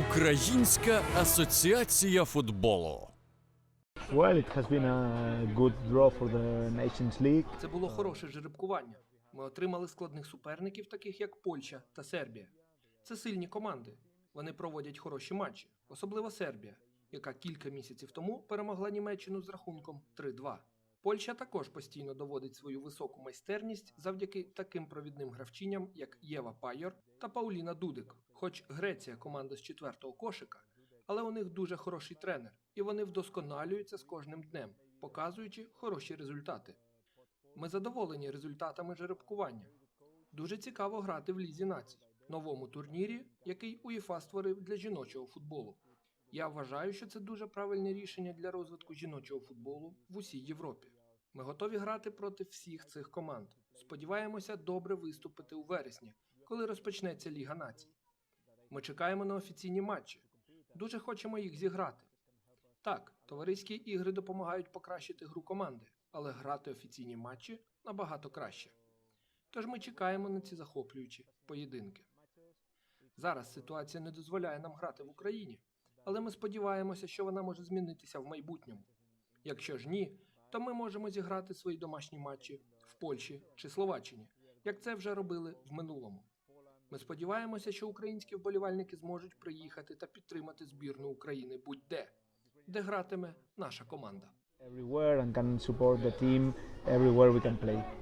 Українська асоціація футболу. Well, it has been a good draw for the Nations League. Це було хороше жеребкування. Ми отримали складних суперників, таких як Польща та Сербія. Це сильні команди. Вони проводять хороші матчі, особливо Сербія, яка кілька місяців тому перемогла Німеччину з рахунком 3-2. Польща також постійно доводить свою високу майстерність завдяки таким провідним гравчиням, як Єва Пайор та Пауліна Дудик. Хоч Греція команда з четвертого кошика, але у них дуже хороший тренер, і вони вдосконалюються з кожним днем, показуючи хороші результати. Ми задоволені результатами жеребкування. Дуже цікаво грати в Лізі націй, новому турнірі, який УЄФА створив для жіночого футболу. Я вважаю, що це дуже правильне рішення для розвитку жіночого футболу в усій Європі. Ми готові грати проти всіх цих команд. Сподіваємося добре виступити у вересні, коли розпочнеться Ліга націй. Ми чекаємо на офіційні матчі. Дуже хочемо їх зіграти. Так, товариські ігри допомагають покращити гру команди, але грати офіційні матчі набагато краще. Тож ми чекаємо на ці захоплюючі поєдинки. Зараз ситуація не дозволяє нам грати в Україні, але ми сподіваємося, що вона може змінитися в майбутньому. Якщо ж ні, то ми можемо зіграти свої домашні матчі в Польщі чи Словаччині, як це вже робили в минулому. Ми сподіваємося, що українські вболівальники зможуть приїхати та підтримати збірну України будь-де, де гратиме наша команда. Everywhere and can support the team everywhere we can play.